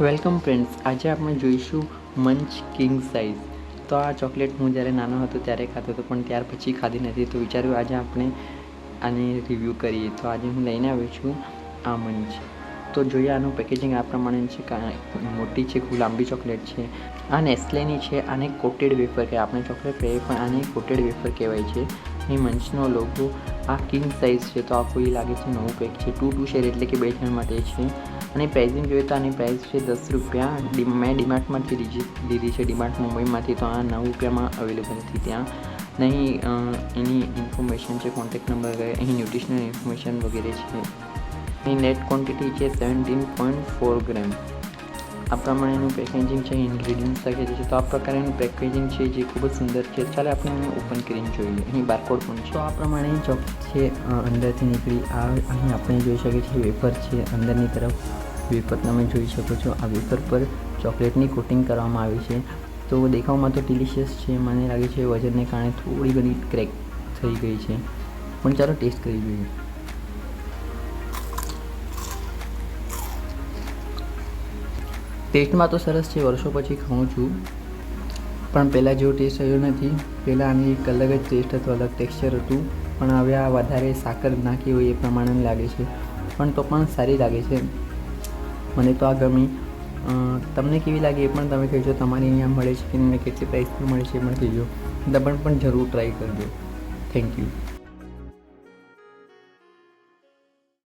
Welcome friends આજે આપણે જોઈશું મંચ કિંગ સાઇઝ તો આ ચોકલેટ હું જ્યારે નાનો હતો ત્યારે ખાતો હતો, પણ ત્યાર પછી ખાધી નથી. તો વિચાર્યું આજે આપણે આને રિવ્યૂ કરીએ. તો આજે હું લઈને આવ્યો છું આ મંચ તો જોઈએ આનું પેકેજિંગ આ પ્રમાણે છે. મોટી છે, ખૂબ લાંબી ચોકલેટ છે. આ નેસ્લેની છે, આને કોટેડ વેફર કહેવાય. આપણે ચોકલેટ કહીએ પણ આને કોટેડ વેફર કહેવાય છે. એ મંચનો લોગો આ કિંગ સાઇઝ છે તો આ કોઈ લાગે છે નવું પેક છે. ટુ ટુ શેર એટલે કે બે જણ માટે છે. અને પ્રાઇઝિંગ જોઈએ તો આની પ્રાઇસ છે દસ રૂપિયા. ડી મેં ડીમાર્ટમાંથી લીધી લીધી છે. ડીમાર્ટ મુંબઈમાંથી તો આ નવ રૂપિયામાં અવેલેબલ હતી ત્યાં. નહીં એની ઇન્ફોર્મેશન છે કોન્ટેક્ટ નંબર અહીં ન્યુટ્રિશનલ ઇન્ફોર્મેશન વગેરે છે. એની નેટ ક્વોન્ટિટી છે સેવન્ટીન પોઈન્ટ ફોર ગ્રામ આ પ્રમાણેનું પેકેજિંગ છે ઇન્ગ્રેડિયન્ટ શકે છે તો આ પ્રકારનું પેકેજિંગ છે જે ખૂબ જ સુંદર છે ચાલે આપણે એને ઓપન કરીને જોઈએ અહીં બારકોડ પણ છે તો આ પ્રમાણે ચોકલેટ છે અંદરથી નીકળી આ અહીં આપણે જોઈ શકીએ છીએ વેફર છે અંદરની તરફ વેફર તમે જોઈ શકો છો આ વેફર પર ચોકલેટની કોટિંગ કરવામાં આવી છે તો દેખાવમાં તો ડિલિશિયસ છે મને લાગે છે વજનને કારણે થોડી ઘણી ક્રેક થઈ ગઈ છે પણ ચાલો ટેસ્ટ કરી જોઈએ। ટેસ્ટમાં તો સરસ છે, વર્ષો પછી ખાઉં છું. પણ પહેલાં જેવો ટેસ્ટ રહ્યો નથી. પહેલાં આની એક અલગ જ ટેસ્ટ હતો, અલગ ટેક્સચર હતું. પણ હવે આ વધારે સાકર નાખી હોય એ પ્રમાણે લાગે છે. પણ તો પણ સારી લાગે છે. મને તો આ ગમી. તમને કેવી લાગી એ પણ તમે કહેજો. તમારી અહીંયા મળે છે કે કેટલી પ્રાઇસ પર મળે છે એ પણ કહેજો. તમે પણ જરૂર ટ્રાય કરજો. Thank you